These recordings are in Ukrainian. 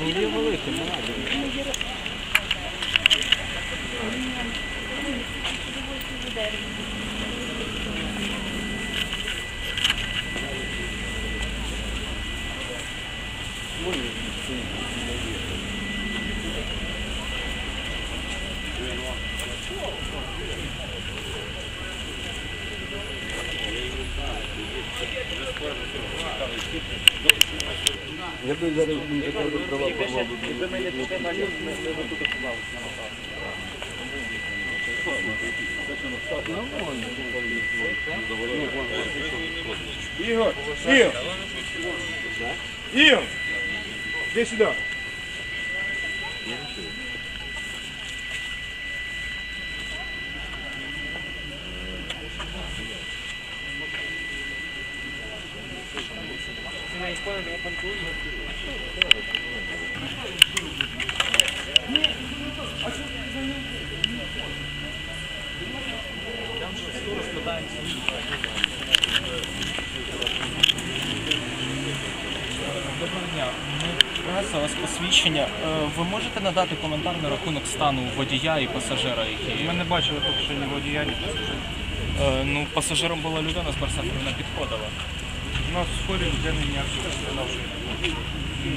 Ну, є велике, молоде. Я би зараз не така би права помогу. Ігор, Ігор! Ігор! Іди сюди. Доброго дня. Ми вас посвідчення. Е, Ви можете надати коментар на рахунок стану водія і пасажира, які. Ми не бачили поки що ні водія, ні пасажира. Е, Ну, пасажиром була людина з барсетки, вона підходила. У нас в школі людини ніякої.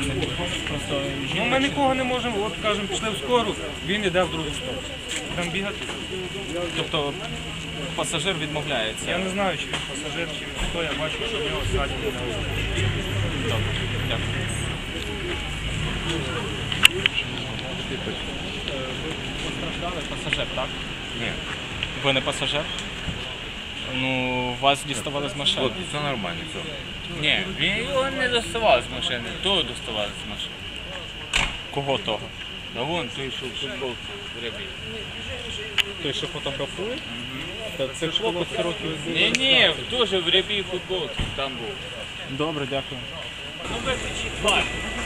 Не підходить, Ну, ми нікого не можемо, от кажемо, пішли в скору, він йде в другу сторону. Там бігати. Тобто пасажир відмовляється. Я не знаю, чи він пасажир, чи він хто, я бачу, що в нього ззаді не Добре, дякую. Е, Ви постраждали пасажир, так? Ні, Ви не пасажир? Ну, вас діставали з машини. от все нормально, все. Ні, він його не доставав з машини, того доставали з машини. Кого того? А вон той, що в футболці. Той, що фотографує? Та Це хлопець років. Ні, ні, теж в рябі футболці там був. Добре, дякую. Ну виключіть бар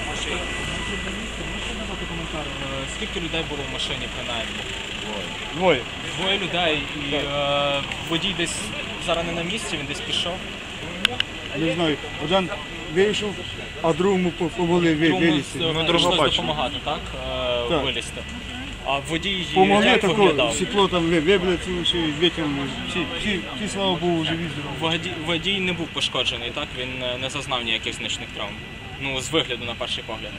машини. Е, Скільки людей було в машині принаймні? Двоє. Двоє людей і е, водій десь зараз не на місці, він десь пішов. Не знаю. Один вийшов, а другому по- помогли ви- вилізти. Ми прийшлось допомагати, так? Е, Так. Вилізти. А водій Помогли як тако, виглядав? стекло там ви- вибили, цю всю витягнули. Всі, всі, всі, слава Богу, живі здорові. Водій, водій не був пошкоджений, так? Він е, не зазнав ніяких значних травм. Ну, з вигляду на перший погляд.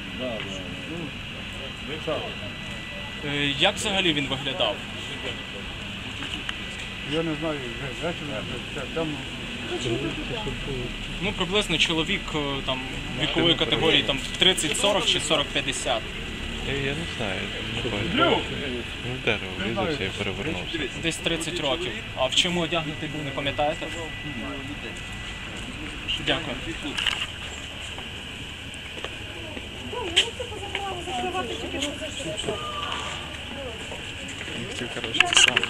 Е, Як взагалі він виглядав? Я не знаю, вже вечором, вже там Ну, приблизно чоловік е, там вікової категорії там 30-40 чи 40-50. Я, я не знаю, не. Ну, в дерево врізався і перевернувся. Десь 30 років. А в чому одягнутий був, не пам'ятаєте? Дякую. Хотів, коротше, це саме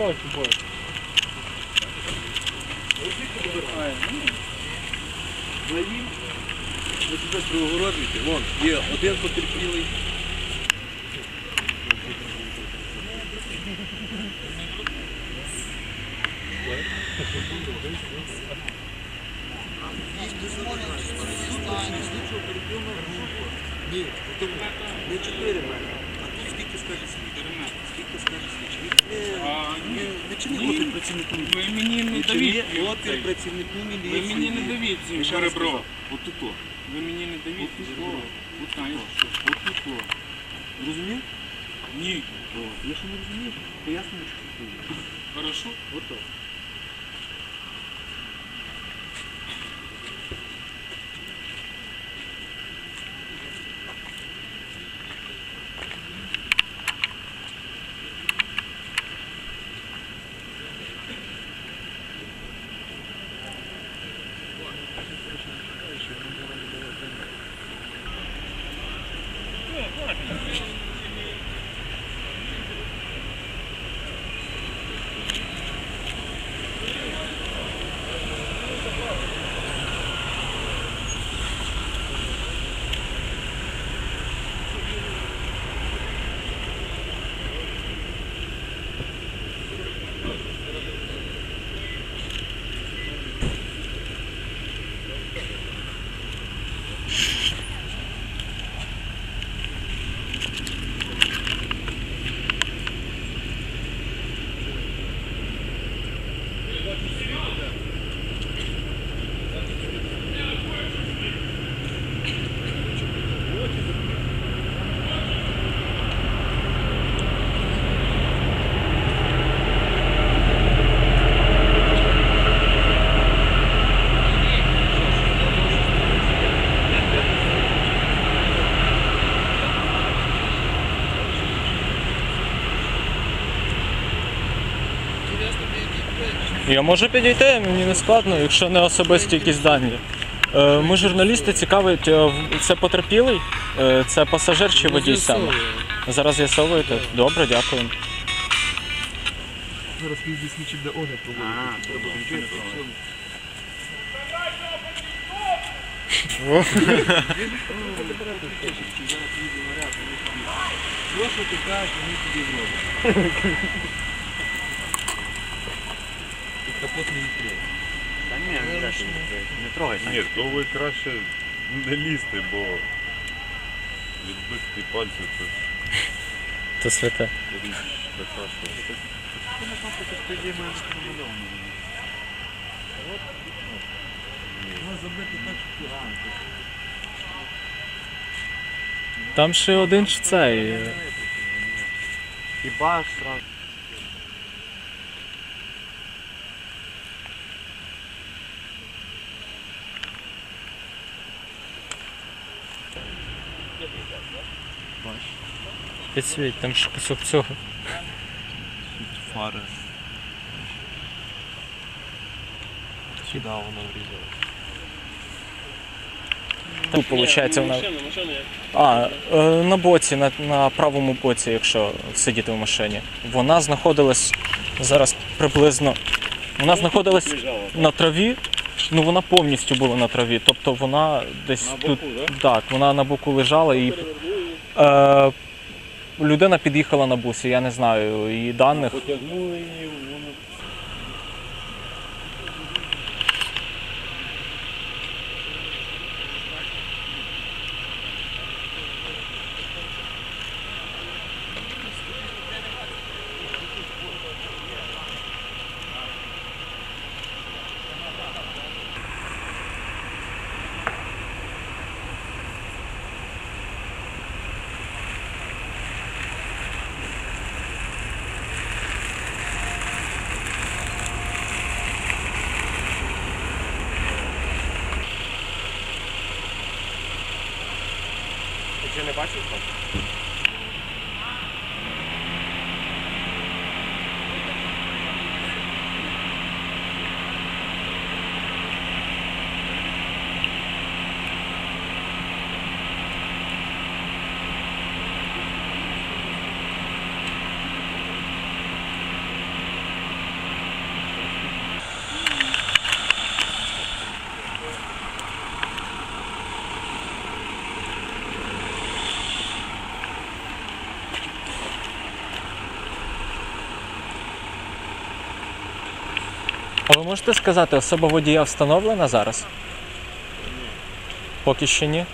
бачу, бачу. Наїм, ви себе правогородники, вон, є один потерпілий. Ні, тому не 4 метри, а тут скільки скаже Працівнику. Ви мені не давіть. опір працівнику міліції. Ви мені не давіть ще раз ребро. сказав, От тут. Ви мені не давіть От тут. о. ребро. От тут. о. От тут. о. Розумів? Ні. О, Якщо не розумієш, пояснюю, що ти. Хорошо? Готово. Я можу підійти, мені не складно, якщо не особисті якісь дані. Е, Ми журналісти цікавить, е, це потерпілий, Е, це пасажир чи водій саме? Зараз з'ясовуєте? Добре, дякую. Зараз він візді слідчі де огляд проводити. Прошу ти кажеш, вони тобі зроблять. І капот не відкриє. Ні, то ви краще не лізьте, бо відбитки пальців це ж Це святе. річ така, що. Воно забито так, що. Там ще один ж цей. е, Хіба ж сразу. Підсвіть, там ж кусок цього. Фари. Сюди воно врізалося. Тут, виходить, вона. А, е, на боці, на, на правому боці, якщо сидіти в машині. Вона знаходилась зараз приблизно. Вона знаходилась на траві, ну вона повністю була на траві. Тобто вона десь тут. Так, вона на боку лежала і. Е, людина під'їхала на бусі, я не знаю її даних. А ви можете сказати, особа водія встановлена зараз? Поки що ні.